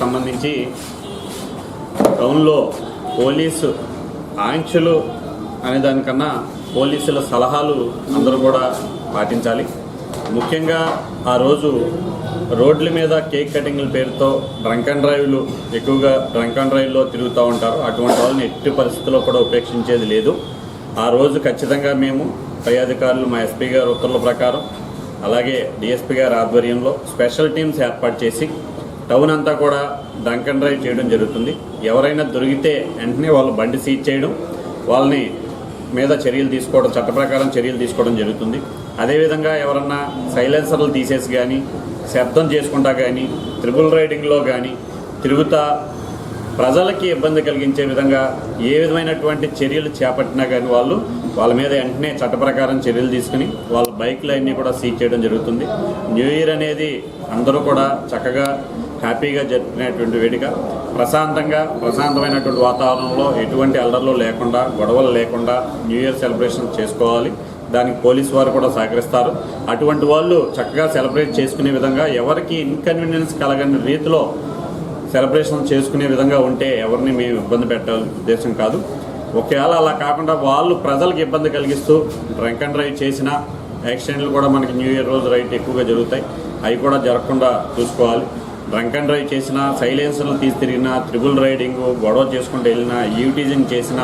సంబంధించి టౌన్లో పోలీసు ఆంక్షలు అనే దానికన్నా పోలీసుల సలహాలు అందరూ కూడా పాటించాలి. ముఖ్యంగా ఆ రోజు రోడ్ల మీద కేక్ కటింగ్ల పేరుతో డ్రంక్ అండ్ డ్రైవ్లు ఎక్కువగా డ్రంక్ అండ్ డ్రైవ్లో తిరుగుతూ ఉంటారు. అటువంటి వాళ్ళని ఎట్టి పరిస్థితుల్లో కూడా ఉపేక్షించేది లేదు. ఆ రోజు ఖచ్చితంగా మేము పై అధికారులు మా ఎస్పీ గారు ఉత్తర్వుల ప్రకారం అలాగే డిఎస్పీ గారి ఆధ్వర్యంలో స్పెషల్ టీమ్స్ ఏర్పాటు చేసి టౌన్ అంతా కూడా డ్రంక్ అండ్ డ్రైవ్ చేయడం జరుగుతుంది. ఎవరైనా దొరికితే వెంటనే వాళ్ళ బండి సీజ్ చేయడం వాళ్ళని మీద చర్యలు తీసుకోవడం చట్ట ప్రకారం చర్యలు తీసుకోవడం జరుగుతుంది. అదేవిధంగా ఎవరన్నా సైలెన్సర్లు తీసేసి కానీ శబ్దం చేసుకుంటా కానీ త్రిబుల్ రైడింగ్లో కానీ తిరుగుతా ప్రజలకి ఇబ్బంది కలిగించే విధంగా ఏ విధమైనటువంటి చర్యలు చేపట్టినా కానీ వాళ్ళు వాళ్ళ మీద వెంటనే చట్ట ప్రకారం చర్యలు తీసుకుని వాళ్ళ బైక్లు అన్నీ కూడా సీజ్ చేయడం జరుగుతుంది. న్యూ ఇయర్ అనేది అందరూ కూడా చక్కగా హ్యాపీగా జరిపినటువంటి వేడుక ప్రశాంతంగా ప్రశాంతమైనటువంటి వాతావరణంలో ఎటువంటి అల్లర్లు లేకుండా గొడవలు లేకుండా న్యూ ఇయర్ సెలబ్రేషన్ చేసుకోవాలి. దానికి పోలీసు వారు కూడా సహకరిస్తారు. అటువంటి వాళ్ళు చక్కగా సెలబ్రేట్ చేసుకునే విధంగా ఎవరికి ఇన్కన్వీనియన్స్ కలగని రీతిలో సెలబ్రేషన్ చేసుకునే విధంగా ఉంటే ఎవరిని మేము ఇబ్బంది పెట్టాలి ఉద్దేశం కాదు. ఒకవేళ అలా కాకుండా వాళ్ళు ప్రజలకు ఇబ్బంది కలిగిస్తూ డ్రంక్ అండ్ డ్రైవ్ చేసిన యాక్సిడెంట్లు కూడా మనకి న్యూ ఇయర్ రోజు రైట్ ఎక్కువగా జరుగుతాయి. అవి కూడా జరగకుండా చూసుకోవాలి. డ్రంక్ అండ్ డ్రైవ్ చేసిన సైలెన్సర్లు తీసి తిరిగిన త్రిబుల్ రైడింగ్ గొడవ చేసుకుంటూ వెళ్ళిన యూటీజింగ్ చేసిన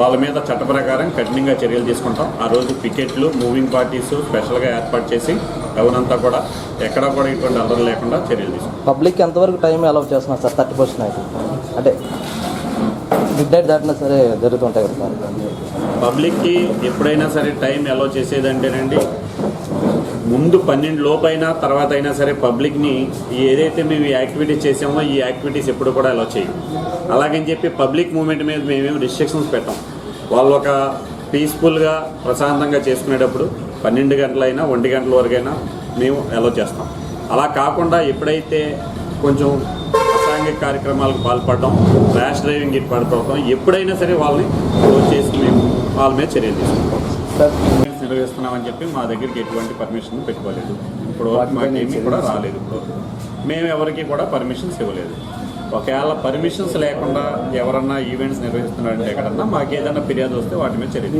వాళ్ళ మీద చట్ట ప్రకారం కఠినంగా చర్యలు తీసుకుంటాం. ఆ రోజు పికెట్లు మూవింగ్ పార్టీస్ స్పెషల్గా ఏర్పాటు చేసి టౌన్ అంతా కూడా ఎక్కడా కూడా ఇటువంటి అల్లరి లేకుండా చర్యలు తీసుకుంటాం. పబ్లిక్ ఎంతవరకు టైం అలౌ చేస్తున్నారు సార్? థర్టీ పర్సెంట్ అయితే అంటే మిడ్ నైట్ దాటినా సరే జరుగుతుంటాయి కదా పబ్లిక్కి ఎప్పుడైనా సరే టైం అలో చేసేదంటేనండి ముందు పన్నెండు లోపైనా తర్వాత అయినా సరే పబ్లిక్ని ఏదైతే మేము ఈ యాక్టివిటీస్ చేసామో ఈ యాక్టివిటీస్ ఎప్పుడు కూడా అలో చేయం అలాగని చెప్పి పబ్లిక్ మూమెంట్ మీద మేమేమి రిస్ట్రిక్షన్స్ పెట్టాం. వాళ్ళు ఒక పీస్ఫుల్గా ప్రశాంతంగా చేసుకునేటప్పుడు పన్నెండు గంటలైనా ఒంటి గంటల వరకైనా మేము అలో చేస్తాం. అలా కాకుండా ఎప్పుడైతే కొంచెం అసాంఘిక కార్యక్రమాలకు పాల్పడడం ర్యాష్ డ్రైవింగ్ ఇటు పడిపోవడం ఎప్పుడైనా సరే వాళ్ళని క్లోజ్ చేసి మేము వాళ్ళ మీద చర్యలు తీసుకుంటాం. నిర్వహిస్తున్నామని చెప్పి మా దగ్గరికి ఎటువంటి పర్మిషన్ పెట్టుకోలేదు. ఇప్పుడు మాకేమీ కూడా రాలేదు. ఇప్పుడు మేము ఎవరికి కూడా పర్మిషన్స్ ఇవ్వలేదు. ఒకవేళ పర్మిషన్స్ లేకుండా ఎవరన్నా ఈవెంట్స్ నిర్వహిస్తున్నారంటే ఎక్కడన్నా మాకు ఏదైనా ఫిర్యాదు వస్తే వాటి మీద చర్య.